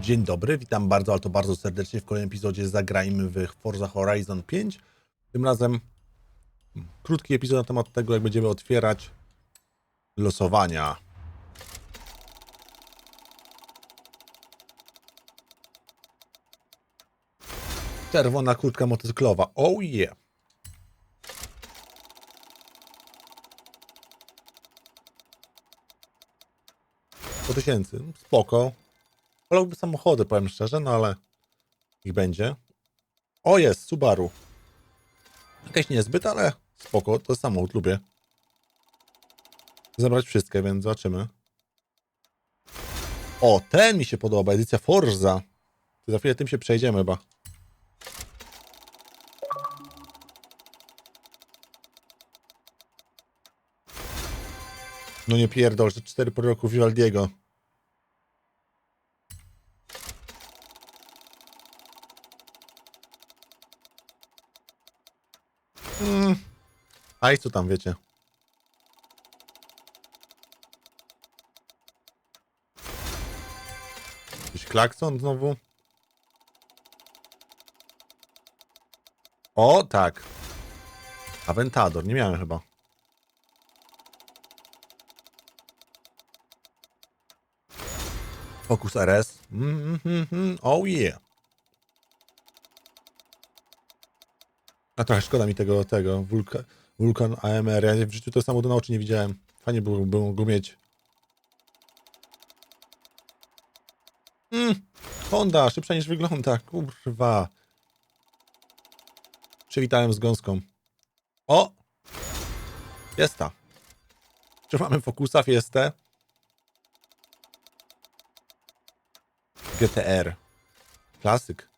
Dzień dobry, witam bardzo, ale to bardzo serdecznie w kolejnym epizodzie Zagrajmy w Forza Horizon 5. Tym razem krótki epizod na temat tego, jak będziemy otwierać losowania. Czerwona kurtka motocyklowa. Oh yeah! Po tysięcy. Spoko. Wolałbym samochody, powiem szczerze, no ale ich będzie. O, jest, Subaru. Jakaś niezbyt, ale spoko, to samochód, lubię. Zabrać wszystkie, więc zobaczymy. O, ten mi się podoba, edycja Forza. Za chwilę tym się przejdziemy chyba. No nie pierdol, że 4 po roku Vivaldiego. Mm. Co tam wiecie? Jakiś klakson znowu? O, tak. Aventador, nie miałem chyba. Focus RS. Mm, mm, mm, oh yeah. A trochę szkoda mi tego, tego, Vulcan, Vulcan AMR. Ja w życiu to samo do na oczy nie widziałem. Fajnie było, było go mieć. Mm, Honda, szybsza niż wygląda, kurwa. Przywitałem z gąską. O! Fiesta. Czy mamy Focusa Fiestę? GTR. Klasyk.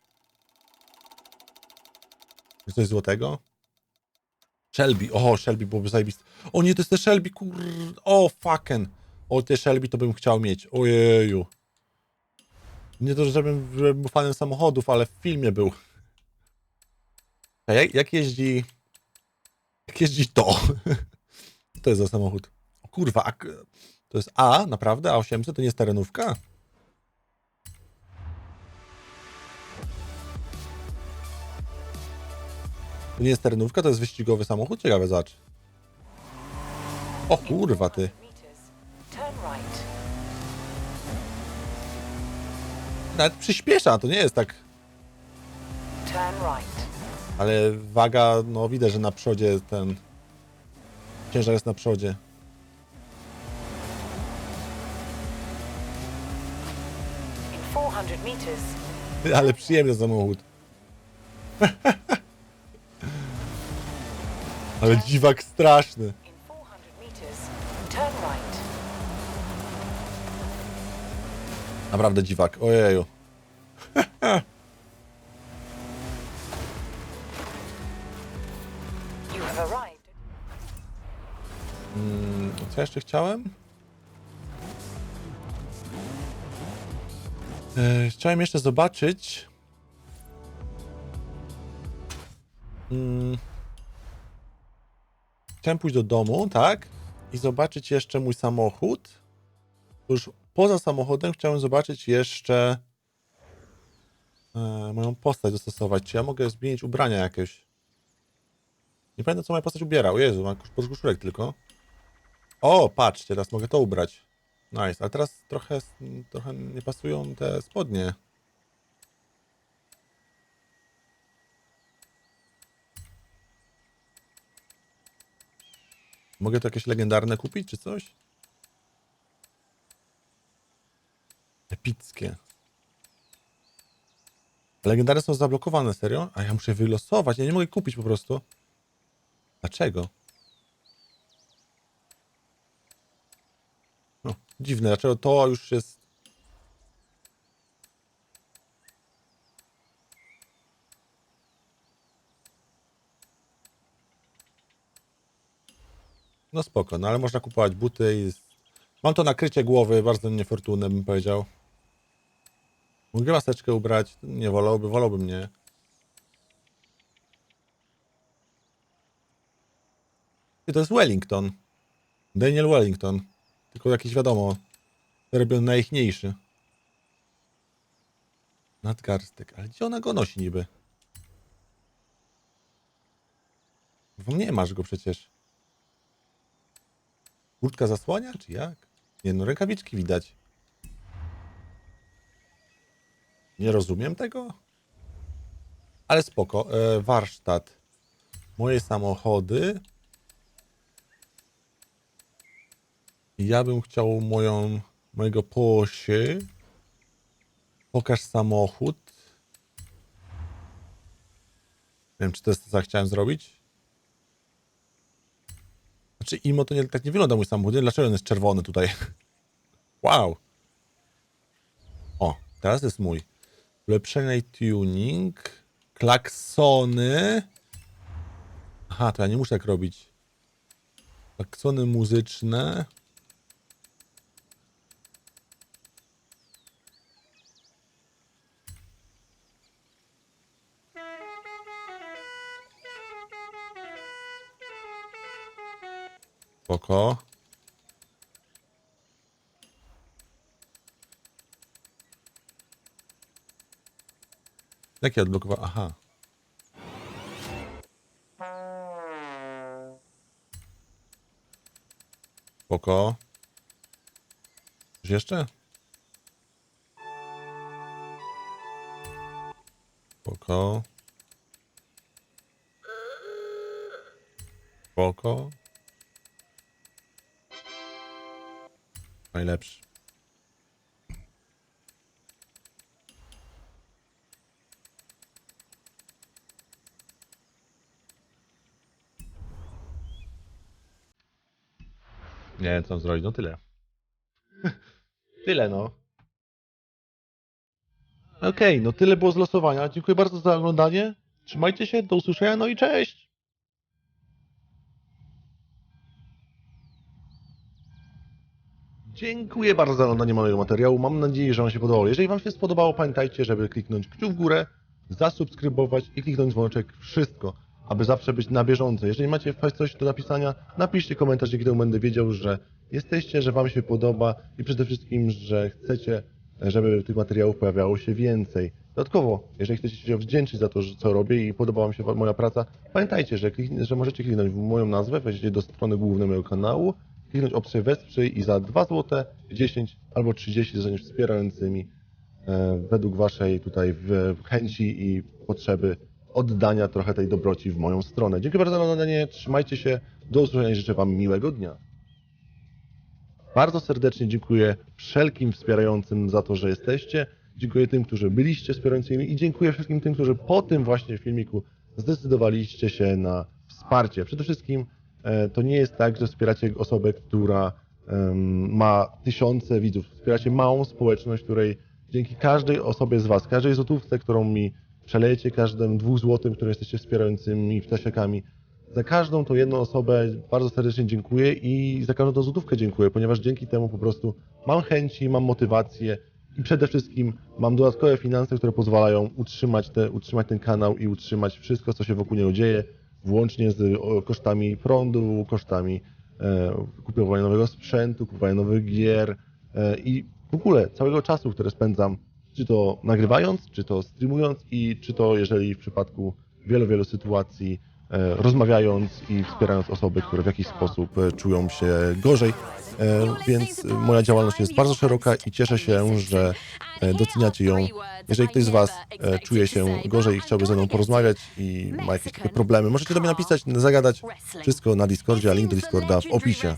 Coś złotego? Shelby. O, Shelby byłoby zajebiste. O nie, to jest te Shelby, kur... O, fucking. O, te Shelby to bym chciał mieć. Ojeju. Nie to, żebym, żebym był fanem samochodów, ale w filmie był. A jak, jak jeździ... Jak jeździ to? To jest za samochód? O kurwa, a... to jest A, naprawdę? A800 to nie jest terenówka? To nie jest terenówka, to jest wyścigowy samochód? Ciekawe, zacz. O kurwa, ty. Nawet przyspiesza, to nie jest tak... Ale waga, no widać, że na przodzie ten... Ciężar jest na przodzie. In 400 meters, Ale przyjemny samochód. Ale dziwak straszny. in 400 meters, turn right. Naprawdę dziwak, ojeju. You. Mm, Co jeszcze chciałem? E, Chciałem jeszcze zobaczyć. Mm. Chciałem pójść do domu, tak? I zobaczyć jeszcze mój samochód. Już poza samochodem chciałem zobaczyć jeszcze e, moją postać dostosować. Czy ja mogę zmienić ubrania jakieś? Nie pamiętam, co moja postać ubiera. O Jezu, mam podkoszulek tylko. O, patrz, teraz mogę to ubrać. Nice, ale teraz trochę, trochę nie pasują te spodnie. Mogę to jakieś legendarne kupić, czy coś? Epickie. Legendarne są zablokowane, serio? A ja muszę wylosować, ja nie mogę kupić po prostu. Dlaczego? No, dziwne, dlaczego to już jest... No spoko, no ale można kupować buty i... Mam to nakrycie głowy, bardzo niefortunne bym powiedział. Mogę maseczkę ubrać? Nie wolałby, wolałbym nie. I to jest Wellington. Daniel Wellington. Tylko jakiś wiadomo, robią najichniejszy. Nadgarstek. Ale gdzie ona go nosi niby? Bo nie masz go przecież. Kurtka zasłania, czy jak? Nie no, rękawiczki widać. Nie rozumiem tego. Ale spoko. E, warsztat. Moje samochody. Ja bym chciał moją, mojego Porsche. Pokaż samochód. Nie wiem, czy to jest to, co chciałem zrobić. Znaczy, imo to nie, tak nie wygląda mój samochód. Dlaczego on jest czerwony tutaj? Wow. O, teraz jest mój. Ulepszenie tuning. Klaksony. Aha, to ja nie muszę tak robić. Klaksony muzyczne. Spoko. Jakie odblokowa? Aha. Spoko. Coś jeszcze? Spoko. Spoko. Najlepszy. Nie wiem, co mam zrobić. No tyle. tyle, no. Okej, no tyle było z losowania. Dziękuję bardzo za oglądanie. Trzymajcie się, do usłyszenia, no i cześć! Dziękuję bardzo za oglądanie mojego materiału. Mam nadzieję, że on się podobał. Jeżeli Wam się spodobało, pamiętajcie, żeby kliknąć kciuk w górę, zasubskrybować i kliknąć dzwoneczek. Wszystko, aby zawsze być na bieżąco. Jeżeli macie coś do napisania, napiszcie komentarz, dzięki temu będę wiedział, że jesteście, że Wam się podoba i przede wszystkim, że chcecie, żeby tych materiałów pojawiało się więcej. Dodatkowo, jeżeli chcecie się wdzięczyć za to, co robię i podoba Wam się moja praca, pamiętajcie, że, klikn- że możecie kliknąć w moją nazwę, wejdziecie do strony głównej mojego kanału, kliknąć opcję wesprzyj i za 2 zł, 10 albo 30 zostaniesz wspierającymi e, według Waszej tutaj chęci i potrzeby oddania trochę tej dobroci w moją stronę. Dziękuję bardzo za oglądanie, trzymajcie się, do usłyszenia i życzę Wam miłego dnia. Bardzo serdecznie dziękuję wszelkim wspierającym za to, że jesteście. Dziękuję tym, którzy byliście wspierającymi i dziękuję wszystkim tym, którzy po tym właśnie filmiku zdecydowaliście się na wsparcie. Przede wszystkim to nie jest tak, że wspieracie osobę, która ma tysiące widzów. Wspieracie małą społeczność, której dzięki każdej osobie z Was, każdej złotówce, którą mi przelejecie, każdym dwóch złotym, które jesteście wspierającymi wtasiakami, za każdą tą jedną osobę bardzo serdecznie dziękuję i za każdą tą złotówkę dziękuję, ponieważ dzięki temu po prostu mam chęci, mam motywację i przede wszystkim mam dodatkowe finanse, które pozwalają utrzymać, te, utrzymać ten kanał i utrzymać wszystko, co się wokół niego dzieje, włącznie z kosztami prądu, kosztami e, kupowania nowego sprzętu, kupowania nowych gier e, i w ogóle całego czasu, które spędzam, czy to nagrywając, czy to streamując i czy to jeżeli w przypadku wielu, wielu sytuacji rozmawiając i wspierając osoby, które w jakiś sposób e, czują się gorzej. E, więc e, moja działalność jest bardzo szeroka i cieszę się, że e, doceniacie ją. Jeżeli ktoś z Was e, czuje się gorzej i chciałby ze mną porozmawiać i ma jakieś takie problemy, możecie do mnie napisać, zagadać. Wszystko na Discordzie, a link do Discorda w opisie.